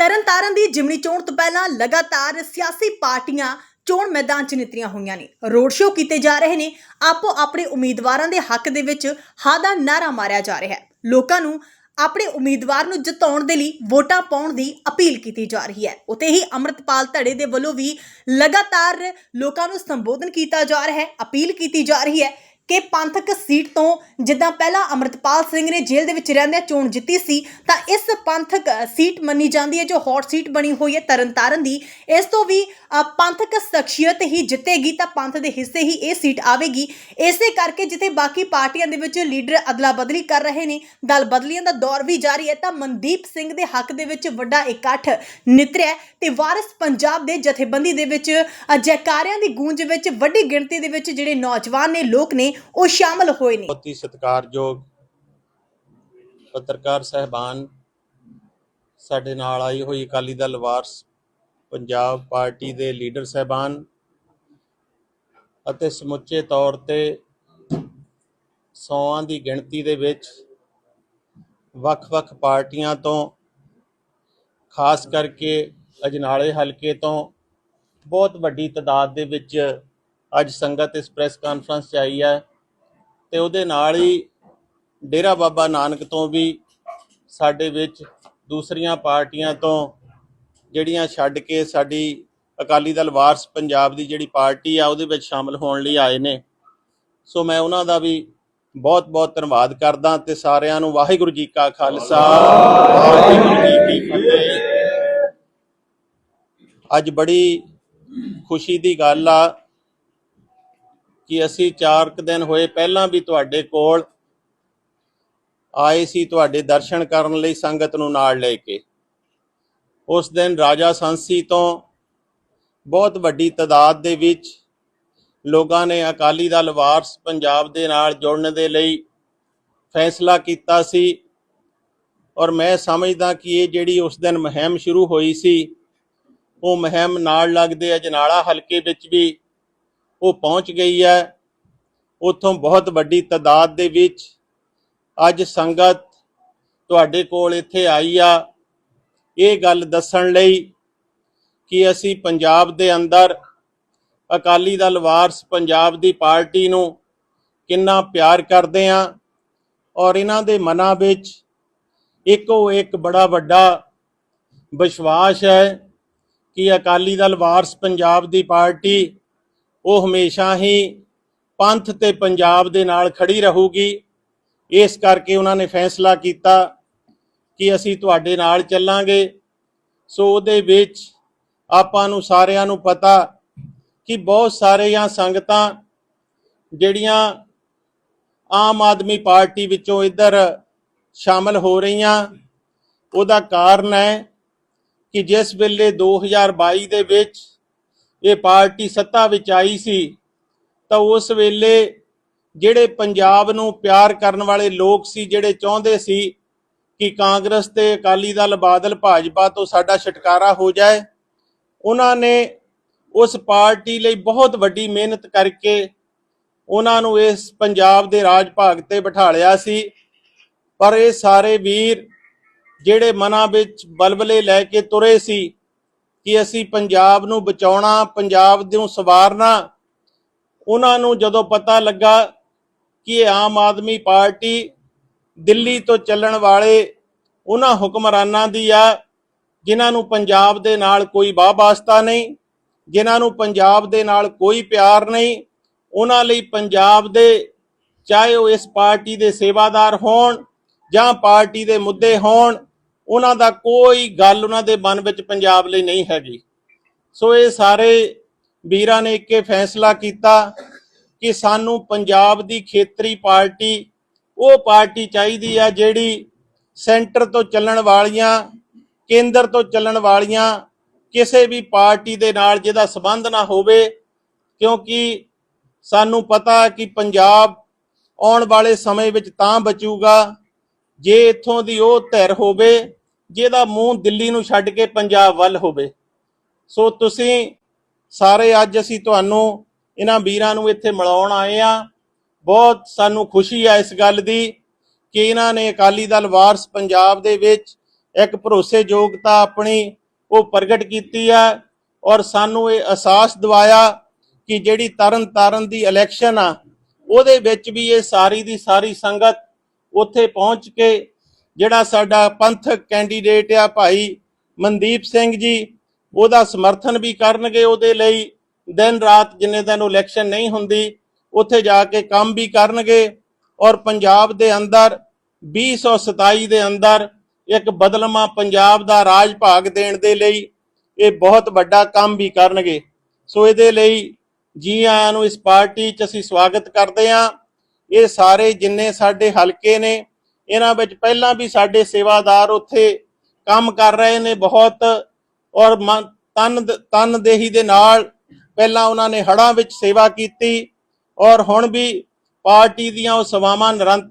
ਤਰਨਤਾਰਨ ਦੀ ਜਿਮਨੀ ਚੋਣ ਤੋਂ ਪਹਿਲਾਂ ਲਗਾਤਾਰ ਸਿਆਸੀ ਪਾਰਟੀਆਂ ਚੋਣ ਮੈਦਾਨ 'ਚ ਨਿਤਰੀਆਂ ਹੋਈਆਂ ਨੇ। ਰੋਡ ਸ਼ੋਅ ਕੀਤੇ ਜਾ ਰਹੇ ਨੇ। ਆਪੋ ਆਪਣੇ ਉਮੀਦਵਾਰਾਂ ਦੇ ਹੱਕ ਦੇ ਵਿੱਚ ਹਾਂ ਦਾ ਨਾਰਾ ਮਾਰਿਆ ਜਾ ਰਿਹਾ ਹੈ। ਲੋਕਾਂ ਨੂੰ ਆਪਣੇ ਉਮੀਦਵਾਰ ਨੂੰ ਜਿਤਾਉਣ ਦੇ ਲਈ ਵੋਟਾਂ ਪਾਉਣ ਦੀ ਅਪੀਲ ਕੀਤੀ ਜਾ ਰਹੀ ਹੈ। ਉਤੇ ਹੀ ਅੰਮ੍ਰਿਤਪਾਲ ਧੜੇ ਦੇ ਵੱਲੋਂ ਵੀ ਲਗਾਤਾਰ ਲੋਕਾਂ ਨੂੰ ਸੰਬੋਧਨ ਕੀਤਾ ਜਾ ਰਿਹਾ ਹੈ, ਅਪੀਲ ਕੀਤੀ ਜਾ ਰਹੀ ਹੈ। ਕਿ ਪੰਥਕ ਸੀਟ ਤੋਂ ਜਿੱਦਾਂ ਪਹਿਲਾਂ ਅੰਮ੍ਰਿਤਪਾਲ ਸਿੰਘ ਨੇ ਜੇਲ੍ਹ ਦੇ ਵਿੱਚ ਰਹਿੰਦਿਆਂ ਚੋਣ ਜਿੱਤੀ ਸੀ, ਤਾਂ ਇਸ ਪੰਥਕ ਸੀਟ ਮੰਨੀ ਜਾਂਦੀ ਹੈ, ਜੋ ਹੌਟ ਸੀਟ ਬਣੀ ਹੋਈ ਹੈ ਤਰਨਤਾਰਨ ਦੀ। ਇਸ ਤੋਂ ਵੀ ਪੰਥਕ ਸ਼ਖਸੀਅਤ ਹੀ ਜਿੱਤੇਗੀ, ਤਾਂ ਪੰਥ ਦੇ ਹਿੱਸੇ ਹੀ ਇਹ ਸੀਟ ਆਵੇਗੀ। ਇਸੇ ਕਰਕੇ ਜਿੱਥੇ ਬਾਕੀ ਪਾਰਟੀਆਂ ਦੇ ਵਿੱਚ ਲੀਡਰ ਅਦਲਾ ਬਦਲੀ ਕਰ ਰਹੇ ਨੇ ਦਲ ਬਦਲੀਆਂ ਦਾ ਦੌਰ ਵੀ ਜਾਰੀ ਹੈ, ਤਾਂ ਮਨਦੀਪ ਸਿੰਘ ਦੇ ਹੱਕ ਦੇ ਵਿੱਚ ਵੱਡਾ ਇਕੱਠ ਨਿਤਰਿਆ ਹੈ ਤੇ ਵਾਰਿਸ ਪੰਜਾਬ ਦੇ ਜਥੇਬੰਦੀ ਦੇ ਵਿੱਚ ਜੈਕਾਰਿਆਂ ਦੀ ਗੂੰਜ ਵਿੱਚ ਵੱਡੀ ਗਿਣਤੀ ਦੇ ਵਿੱਚ ਜਿਹੜੇ ਨੌਜਵਾਨ ਨੇ, ਲੋਕ ਨੇ ਉਹ ਸ਼ਾਮਲ ਹੋਏ ਨੇ ਬਹੁਤ ਹੀ ਸਤਿਕਾਰਯੋਗ ਪੱਤਰਕਾਰ ਸਹਿਬਾਨ ਸਾਡੇ ਨਾਲ ਆਈ ਹੋਈ ਅਕਾਲੀ ਦਲ ਵਾਰਸ ਪੰਜਾਬ ਪਾਰਟੀ ਦੇ ਲੀਡਰ ਸਹਿਬਾਨ ਅਤੇ ਸਮੁੱਚੇ ਤੌਰ ਤੇ ਸੌਆਂ ਦੀ ਗਿਣਤੀ ਦੇ ਵਿੱਚ ਵੱਖ-ਵੱਖ ਪਾਰਟੀਆਂ ਤੋਂ, ਖਾਸ ਕਰਕੇ ਅਜਨਾਲੇ ਹਲਕੇ ਤੋਂ ਬਹੁਤ ਵੱਡੀ ਤਾਦਾਦ ਦੇ ਵਿੱਚ ਅੱਜ ਸੰਗਤ ਇਸ ਪ੍ਰੈਸ ਕਾਨਫਰੰਸ 'ਚ ਆਈ ਹੈ ਤੇ ਉਹਦੇ ਨਾਲ ਹੀ ਡੇਰਾ ਬਾਬਾ ਨਾਨਕ ਤੋਂ ਵੀ ਸਾਡੇ ਵਿੱਚ ਦੂਸਰੀਆਂ ਪਾਰਟੀਆਂ ਤੋਂ ਜਿਹੜੀਆਂ ਛੱਡ ਕੇ ਸਾਡੀ ਅਕਾਲੀ ਦਲ ਵਾਰਸ ਪੰਜਾਬ ਦੀ ਜਿਹੜੀ ਪਾਰਟੀ ਆ, ਉਹਦੇ ਵਿੱਚ ਸ਼ਾਮਲ ਹੋਣ ਲਈ ਆਏ ਨੇ। ਸੋ ਮੈਂ ਉਹਨਾਂ ਦਾ ਵੀ ਬਹੁਤ ਬਹੁਤ ਧੰਨਵਾਦ ਕਰਦਾ ਤੇ ਸਾਰਿਆਂ ਨੂੰ ਵਾਹਿਗੁਰੂ ਜੀ ਕਾ ਖਾਲਸਾ, ਵਾਹਿਗੁਰੂ ਜੀ ਕੀ ਫਤਿਹ। ਅੱਜ ਬੜੀ ਖੁਸ਼ੀ ਦੀ ਗੱਲ ਆ ਕਿ ਅਸੀਂ 4 ਕੁ ਦਿਨ ਹੋਏ ਪਹਿਲਾਂ ਵੀ ਤੁਹਾਡੇ ਕੋਲ ਆਏ ਸੀ ਤੁਹਾਡੇ ਦਰਸ਼ਨ ਕਰਨ ਲਈ ਸੰਗਤ ਨੂੰ ਨਾਲ ਲੈ ਕੇ। ਉਸ ਦਿਨ ਰਾਜਾ ਸੰਸੀ ਤੋਂ ਬਹੁਤ ਵੱਡੀ ਤਾਦਾਦ ਦੇ ਵਿੱਚ ਲੋਕਾਂ ਨੇ ਅਕਾਲੀ ਦਲ ਵਾਰਸ ਪੰਜਾਬ ਦੇ ਨਾਲ ਜੁੜਨ ਦੇ ਲਈ ਫੈਸਲਾ ਕੀਤਾ ਸੀ ਔਰ ਮੈਂ ਸਮਝਦਾ ਕਿ ਇਹ ਜਿਹੜੀ ਉਸ ਦਿਨ ਮੁਹਿੰਮ ਸ਼ੁਰੂ ਹੋਈ ਸੀ, ਉਹ ਮੁਹਿੰਮ ਨਾਲ ਲੱਗਦੇ ਅਜਨਾਲਾ ਹਲਕੇ ਵਿੱਚ ਵੀ ਉਹ ਪਹੁੰਚ ਗਈ ਹੈ। ਉੱਥੋਂ ਬਹੁਤ ਵੱਡੀ ਤਾਦਾਦ ਦੇ ਵਿੱਚ ਅੱਜ ਸੰਗਤ ਤੁਹਾਡੇ ਕੋਲ ਇੱਥੇ ਆਈ ਆ। ਇਹ ਗੱਲ ਦੱਸਣ ਲਈ ਕਿ ਅਸੀਂ ਪੰਜਾਬ ਦੇ ਅੰਦਰ ਅਕਾਲੀ ਦਲ ਵਾਰਸ ਪੰਜਾਬ ਦੀ ਪਾਰਟੀ ਨੂੰ ਕਿੰਨਾ ਪਿਆਰ ਕਰਦੇ ਆ ਔਰ ਇਹਨਾਂ ਦੇ ਮਨਾਂ ਵਿੱਚ ਇੱਕੋ ਇੱਕ ਬੜਾ ਵੱਡਾ ਵਿਸ਼ਵਾਸ ਹੈ ਕਿ ਅਕਾਲੀ ਦਲ ਵਾਰਸ ਪੰਜਾਬ ਦੀ ਪਾਰਟੀ ਉਹ ਹਮੇਸ਼ਾ ਹੀ ਪੰਥ ਤੇ ਪੰਜਾਬ ਦੇ ਨਾਲ ਖੜੀ ਰਹੂਗੀ। ਇਸ ਕਰਕੇ ਉਹਨਾਂ ਨੇ ਫੈਸਲਾ ਕੀਤਾ ਕਿ ਅਸੀਂ ਤੁਹਾਡੇ ਨਾਲ ਚੱਲਾਂਗੇ। ਸੋ ਉਹਦੇ ਵਿੱਚ ਆਪਾਂ ਨੂੰ ਸਾਰਿਆਂ ਨੂੰ ਪਤਾ ਕਿ ਬਹੁਤ ਸਾਰੀਆਂ ਸੰਗਤਾਂ ਜਿਹੜੀਆਂ ਆਮ ਆਦਮੀ ਪਾਰਟੀ ਵਿੱਚੋਂ ਇੱਧਰ ਸ਼ਾਮਲ ਹੋ ਰਹੀਆਂ, ਉਹਦਾ ਕਾਰਨ ਹੈ ਕਿ ਜਿਸ ਵੇਲੇ 2022 ਦੇ ਵਿੱਚ ਇਹ ਪਾਰਟੀ ਸੱਤਾ ਵਿੱਚ ਆਈ ਸੀ, ਤਾਂ ਉਸ ਵੇਲੇ ਜਿਹੜੇ ਪੰਜਾਬ ਨੂੰ ਪਿਆਰ ਕਰਨ ਵਾਲੇ ਲੋਕ ਸੀ, ਜਿਹੜੇ ਚਾਹੁੰਦੇ ਸੀ ਕਿ ਕਾਂਗਰਸ ਤੇ ਅਕਾਲੀ ਦਲ, ਬਾਦਲ, ਭਾਜਪਾ ਤੋਂ ਸਾਡਾ ਛੁਟਕਾਰਾ ਹੋ ਜਾਏ, ਉਹਨਾਂ ਨੇ ਉਸ ਪਾਰਟੀ ਲਈ ਬਹੁਤ ਵੱਡੀ ਮਿਹਨਤ ਕਰਕੇ ਉਹਨਾਂ ਨੂੰ ਇਸ ਪੰਜਾਬ ਦੇ ਰਾਜ ਭਾਗ ਤੇ ਬਿਠਾ ਲਿਆ ਸੀ। ਪਰ ਇਹ ਸਾਰੇ ਵੀਰ ਜਿਹੜੇ ਮਨਾਂ ਵਿੱਚ ਬਲਬਲੇ ਲੈ ਕੇ ਤੁਰੇ ਸੀ ਕਿ ਅਸੀਂ ਪੰਜਾਬ ਨੂੰ ਬਚਾਉਣਾ, ਪੰਜਾਬ ਨੂੰ ਸਵਾਰਨਾ। ਉਹਨਾਂ ਨੂੰ ਜਦੋਂ ਪਤਾ ਲੱਗਾ ਕਿ ਆਮ ਆਦਮੀ ਪਾਰਟੀ ਦਿੱਲੀ ਤੋਂ ਚੱਲਣ ਵਾਲੇ ਉਹਨਾਂ ਹੁਕਮਰਾਨਾਂ ਦੀ ਆ, ਜਿਨ੍ਹਾਂ ਨੂੰ ਪੰਜਾਬ ਦੇ ਨਾਲ ਕੋਈ ਵਾਹ ਵਾਸਤਾ ਨਹੀਂ, ਜਿਨ੍ਹਾਂ ਨੂੰ ਪੰਜਾਬ ਦੇ ਨਾਲ ਕੋਈ ਪਿਆਰ ਨਹੀਂ, ਉਹਨਾਂ ਲਈ ਪੰਜਾਬ ਦੇ ਚਾਹੇ ਉਹ ਇਸ ਪਾਰਟੀ ਦੇ ਸੇਵਾਦਾਰ ਹੋਣ ਜਾਂ ਪਾਰਟੀ ਦੇ ਮੁੱਦੇ ਹੋਣ ਉਹਨਾਂ ਦਾ ਕੋਈ ਗੱਲ ਉਹਨਾਂ ਦੇ ਮਨ ਵਿੱਚ ਪੰਜਾਬ ਲਈ ਨਹੀਂ ਹੈਗੀ। ਸੋ ਇਹ ਸਾਰੇ ਵੀਰਾਂ ਨੇ ਇੱਕੇ ਫੈਸਲਾ ਕੀਤਾ ਕਿ ਸਾਨੂੰ ਪੰਜਾਬ ਦੀ ਖੇਤਰੀ ਪਾਰਟੀ, ਉਹ ਪਾਰਟੀ ਚਾਹੀਦੀ ਆ ਜਿਹੜੀ ਸੈਂਟਰ ਤੋਂ ਚੱਲਣ ਵਾਲੀਆਂ, ਕੇਂਦਰ ਤੋਂ ਚੱਲਣ ਵਾਲੀਆਂ ਕਿਸੇ ਵੀ ਪਾਰਟੀ ਦੇ ਨਾਲ ਜਿਹਦਾ ਸਬੰਧ ਨਾ ਹੋਵੇ, ਕਿਉਂਕਿ ਸਾਨੂੰ ਪਤਾ ਕਿ ਪੰਜਾਬ ਆਉਣ ਵਾਲੇ ਸਮੇਂ ਵਿੱਚ ਤਾਂ ਬਚੂਗਾ, ਜੇ ਇੱਥੋਂ ਦੀ ਉਹ ਧਿਰ ਹੋਵੇ ਜਿਹਦਾ ਮੂੰਹ ਦਿੱਲੀ ਨੂੰ ਛੱਡ ਕੇ ਪੰਜਾਬ ਵੱਲ ਹੋਵੇ। ਸੋ ਤੁਸੀਂ ਸਾਰੇ ਅੱਜ ਅਸੀਂ ਤੁਹਾਨੂੰ ਇਹਨਾਂ ਵੀਰਾਂ ਨੂੰ ਇੱਥੇ ਮਿਲਾਉਣ ਆਏ ਆ ਬਹੁਤ ਸਾਨੂੰ ਖੁਸ਼ੀ ਆ ਇਸ ਗੱਲ ਦੀ ਕਿ ਇਹਨਾਂ ਨੇ ਅਕਾਲੀ ਦਲ ਵਾਰਸ ਪੰਜਾਬ ਦੇ ਵਿੱਚ ਇੱਕ ਭਰੋਸੇਯੋਗਤਾ ਆਪਣੀ ਉਹ ਪ੍ਰਗਟ ਕੀਤੀ ਹੈ ਔਰ ਸਾਨੂੰ ਇਹ ਅਹਿਸਾਸ ਦਿਵਾਇਆ ਕਿ ਜਿਹੜੀ ਤਰਨ ਤਾਰਨ ਦੀ ਇਲੈਕਸ਼ਨ ਆ, ਉਹਦੇ ਵਿੱਚ ਵੀ ਇਹ ਸਾਰੀ ਦੀ ਸਾਰੀ ਸੰਗਤ ਉੱਥੇ ਪਹੁੰਚ ਕੇ ਜਿਹੜਾ ਸਾਡਾ ਪੰਥਕ ਕੈਂਡੀਡੇਟ ਆ ਭਾਈ ਮਨਦੀਪ ਸਿੰਘ ਜੀ, ਉਹਦਾ ਸਮਰਥਨ ਵੀ ਕਰਨਗੇ ਉਹਦੇ ਲਈ। ਦਿਨ ਰਾਤ ਜਿੰਨੇ ਦਿਨ ਇਲੈਕਸ਼ਨ ਨਹੀਂ ਹੁੰਦੀ, ਉੱਥੇ ਜਾ ਕੇ ਕੰਮ ਵੀ ਕਰਨਗੇ। ਔਰ ਪੰਜਾਬ ਦੇ ਅੰਦਰ 2027 ਦੇ ਅੰਦਰ ਇੱਕ ਬਦਲਮਾ ਪੰਜਾਬ ਦਾ ਰਾਜ ਭਾਗ ਦੇਣ ਦੇ ਲਈ ਇਹ ਬਹੁਤ ਵੱਡਾ ਕੰਮ ਵੀ ਕਰਨਗੇ। ਸੋ ਇਹਦੇ ਲਈ ਜੀ ਆਇਆਂ ਨੂੰ ਇਸ ਪਾਰਟੀ 'ਚ ਅਸੀਂ ਸਵਾਗਤ ਕਰਦੇ ਹਾਂ। ਇਹ ਸਾਰੇ ਜਿੰਨੇ ਸਾਡੇ ਹਲਕੇ ਨੇ ਇਹਨਾਂ ਵਿੱਚ ਪਹਿਲਾਂ ਵੀ ਸਾਡੇ ਸੇਵਾਦਾਰ ਉੱਥੇ ਕੰਮ ਕਰ ਰਹੇ ਨੇ ਬਹੁਤ ਔਰ ਮਨ- ਤਨ ਤਨਦੇਹੀ ਦੇ ਨਾਲ ਪਹਿਲਾਂ ਉਹਨਾਂ ਨੇ ਹੜਾਂ ਵਿੱਚ ਸੇਵਾ ਕੀਤੀ ਔਰ ਹੁਣ ਵੀ ਪਾਰਟੀ ਦੀਆਂ ਉਹ ਸੇਵਾਵਾਂ ਨਿਰੰਤਰ